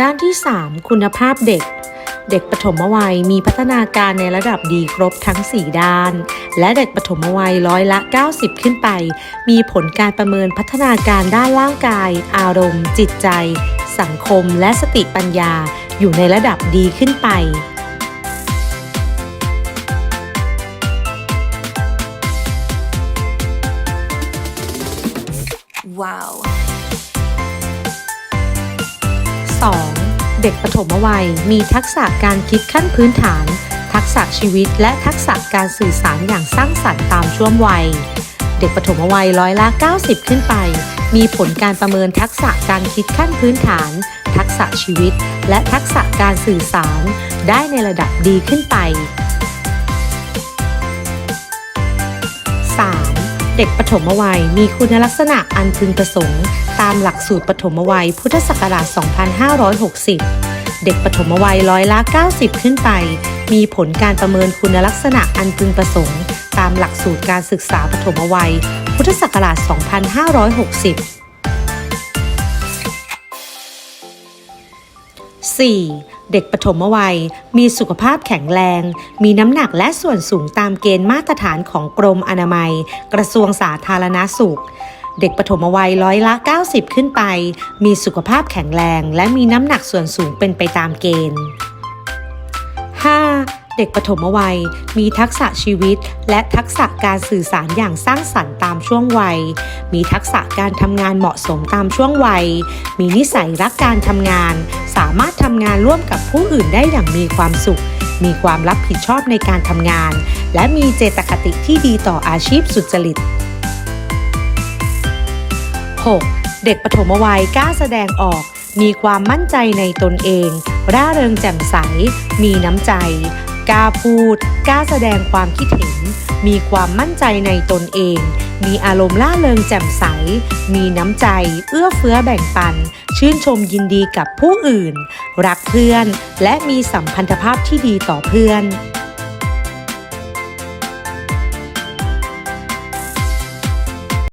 ด้านที่ 3 คุณภาพเด็ก เด็กปฐมวัยมีพัฒนาการในระดับดีครบทั้ง 4 ด้าน และเด็กปฐมวัยร้อยละ 90 ขึ้นไป มีผลการประเมินพัฒนาการด้านร่างกาย อารมณ์ จิตใจ สังคม และสติปัญญา อยู่ในระดับดีขึ้นไป Wow. 2. เด็กปฐมวัย มีทักษะการคิดขั้นพื้นฐาน ทักษะชีวิตและทักษะการสื่อสารอย่างสร้างสรรค์ตามช่วงวัย เด็กปฐมวัยร้อยละ 90 ขึ้นไป มีผลการประเมินทักษะการคิดขั้นพื้นฐาน ทักษะชีวิต และทักษะการสื่อสาร ได้ในระดับดีขึ้นไป เด็กปฐมวัยมีคุณลักษณะอันพึงประสงค์ ตามหลักสูตรปฐมวัยพุทธศักราช 2560 เด็กปฐมวัยร้อยละ 90 ขึ้นไป มีผลการประเมินคุณลักษณะอันพึงประสงค์ ตามหลักสูตรการศึกษาปฐมวัย พุทธศักราช 2560 4. เด็กปฐมวัย มีสุขภาพแข็งแรง มีน้ำหนักและส่วนสูงตามเกณฑ์มาตรฐานของกรมอนามัย กระทรวงสาธารณาสุข เด็กปฐมวัยร้อยละ 90 ขึ้นไป มีสุขภาพแข็งแรง และมีน้ำหนักส่วนสูงเป็นไปตามเกณฑ์ 5. เด็กปฐมวัย มีทักษะชีวิต และทักษะการสื่อสารอย่างสร้างสรรค์ตามช่วงวัย มีทักษะการทำงานเหมาะสมตามช่วงวัย มีนิสัยรักการทำงาน สามารถทำงานร่วมกับผู้อื่นได้อย่างมีความสุข มีความรับผิดชอบในการทำงาน และมีเจตคติที่ดีต่ออาชีพสุจริต 6. เด็กปฐมวัยกล้าแสดงออก มีความมั่นใจในตนเอง ร่าเริงแจ่มใส มีน้ำใจ กล้าพูด กล้าแสดงความคิดเห็น มีความมั่นใจในตนเอง มีอารมณ์ล่าเริงแจ่มใส มีน้ำใจ เอื้อเฟื้อแบ่งปัน ชื่นชมยินดีกับผู้อื่น รักเพื่อน และมีสัมพันธภาพที่ดีต่อเพื่อน